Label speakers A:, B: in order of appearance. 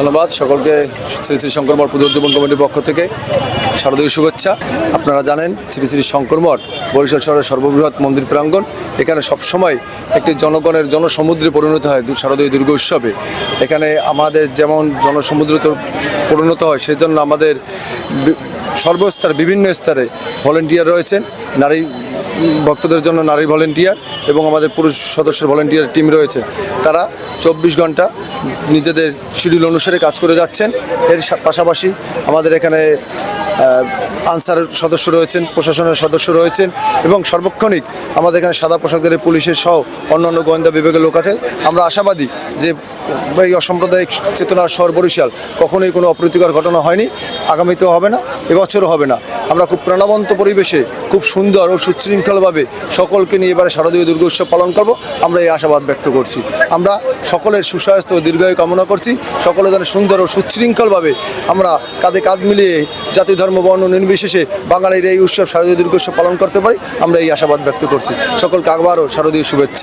A: ধন্যবাদ সকলকে শ্রী শ্রী শঙ্কর মঠ পুজোজ্জীবন কমিটির পক্ষ থেকে শারদীয় শুভেচ্ছা। আপনারা জানেন শ্রী শ্রী শঙ্কর মঠ বরিশাল শহরের সর্ববৃহৎ মন্দির প্রাঙ্গণ। এখানে সবসময় একটি জনগণের জনসমুদ্রে পরিণত হয় শারদীয় দুর্গ উৎসবে। এখানে আমাদের যেমন জনসমুদ্রে পরিণত হয় সেই জন্য আমাদের সর্বস্তরে, বিভিন্ন স্তরে ভলেন্টিয়ার রয়েছেন। নারী ভক্তদের জন্য নারী ভলেন্টিয়ার এবং আমাদের পুরুষ সদস্যের ভলেন্টিয়ার টিম রয়েছে। তারা চব্বিশ ঘণ্টা নিজেদের শিডিউল অনুসারে কাজ করে যাচ্ছেন। এর পাশাপাশি আমাদের এখানে আনসার সদস্য রয়েছেন, প্রশাসনের সদস্য রয়েছেন এবং সর্বক্ষণিক আমাদের এখানে সাদা পোশাকদের পুলিশের সহ অন্যান্য গোয়েন্দা বিভাগের লোক আছে। আমরা আশাবাদী যে এই অসাম্প্রদায়িক চেতনার শহর বরিশাল কখনোই কোনো অপ্রীতিকর ঘটনা হয়নি। আগামীতেও হবে না, এবছরও হবে না। আমরা খুব প্রাণবন্ত পরিবেশে, খুব সুন্দর ও সুশৃঙ্খলভাবে সকলকে নিয়ে এবারে শারদীয় দুর্গা উৎসব পালন করব। আমরা এই আশাবাদ ব্যক্ত করছি। আমরা সকলের সুস্বাস্থ্য ও দীর্ঘায়ু কামনা করছি। সকলে যেন সুন্দর ও সুশৃঙ্খলভাবে আমরা কাঁধে কাঁধ মিলিয়ে জাতি, ধর্ম, বর্ণ, নির্বিশেষে বাঙালির এই উৎসব, শারদীয় দুর্গা উৎসব পালন করতে পারি। আমরা এই আশাবাদ ব্যক্ত করছি। সকলকে আবারও শারদীয় শুভেচ্ছা।